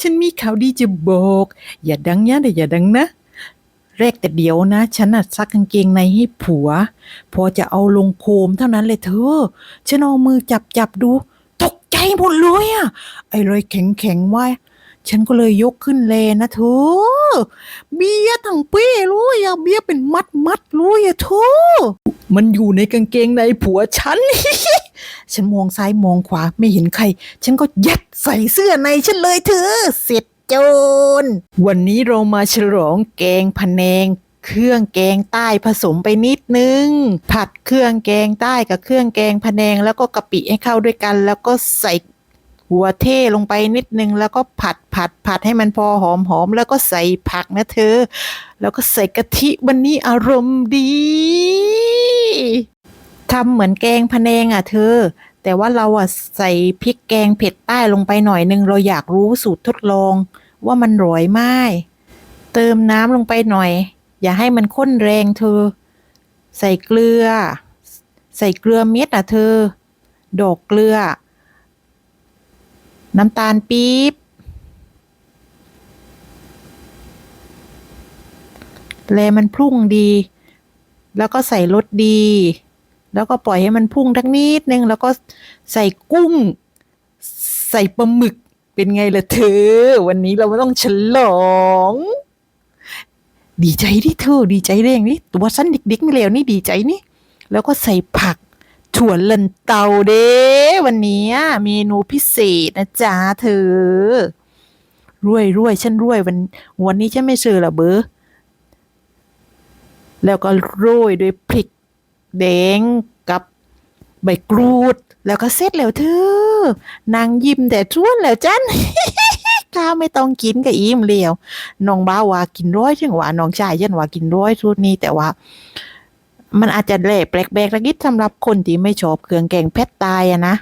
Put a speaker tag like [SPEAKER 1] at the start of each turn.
[SPEAKER 1] ฉันมีข่าวดีจะบอก อย่าดังนะเดี๋ยวอย่าดังนะแรกแต่เดี๋ยวนะ ฉันน่ะซักกางเกงในให้ผัว พอจะเอาลงโคมเท่านั้นเลยเธอ ฉันเอามือจับจับดู ตกใจหมดเลยอะไอ้รอยแข็งแข็งว่าฉันก็เลยยกขึ้นเลนะเธอ เบียทั้งเป้เลยอะเบียเป็นมัดมัดๆเลยอะเธอ มันอยู่ในกางเกงในผัวฉัน ฉันมองซ้ายมองขวาไม่เห็นใคร ฉันก็ยัดใส่เสื้อในฉันเลยเธอเสร็จจน วันนี้เรามาฉลองแกงพะแนงเครื่องแกงใต้ผสมไปนิดนึง ผัดเครื่องแกงใต้กับเครื่องแกงพะแนง แล้วก็กะปิให้เข้าด้วยกัน แล้วก็ใส่ หัวเทลงไปนิดนึง แล้วก็ผัดผัดผัดให้มันพอหอมหอมแล้วก็ใส่ผักนะเธอ แล้วก็ใส่กะทิวันนี้อารมณ์ดีทำเหมือนแกงพะแนงอะเธอ แต่ว่าเราอะใส่พริกแกงเผ็ดใต้ลงไปหน่อยนึง เราอยากรู้สูตรทดลอง ว่ามันร่อยไหมเติมน้ำลงไปหน่อย อย่าให้มันข้นแรงเธอ ใส่เกลือ ใส่เกลือเม็ดอะเธอ ดอกเกลือ น้ำตาลปี๊บ แลมันพุ่งดี แล้วก็ใส่รสดี แล้วก็ปล่อยให้มันพุ่งทักนิดนึง แล้วก็ใส่กุ้ง ใส่ปลาหมึก เป็นไงล่ะเธอ วันนี้เราไม่ต้องฉลอง ดีใจดิเธอ ดีใจเร่งนี่ตัวสั้นเด็กๆไม่เลวนี่ดีใจนี่ แล้วก็ใส่ผัก ถั่วลันเตาเด้วันนี้เมนูพิเศษนะจ๊ะเธอรวยรวยฉันรวยวันวันนี้ฉันไม่เชื่อละเบอแล้วก็โรยด้วยพริกแดงกับใบกรูด แล้วก็เสร็จแล้วเธอนางยิ้มแต่ชวนแล้วจันข้าวไม่ต้องกินกับอิ่มเลียวน้องบ้าวว่ากินร้อยถึงว่าน้องชายยันว่ากินร้อยชุดนี้แต่ว่า มันอาจจะแหลกแปลกๆระกิดสำหรับคนที่ไม่ชอบเครื่องแกงเผ็ดตายอะนะ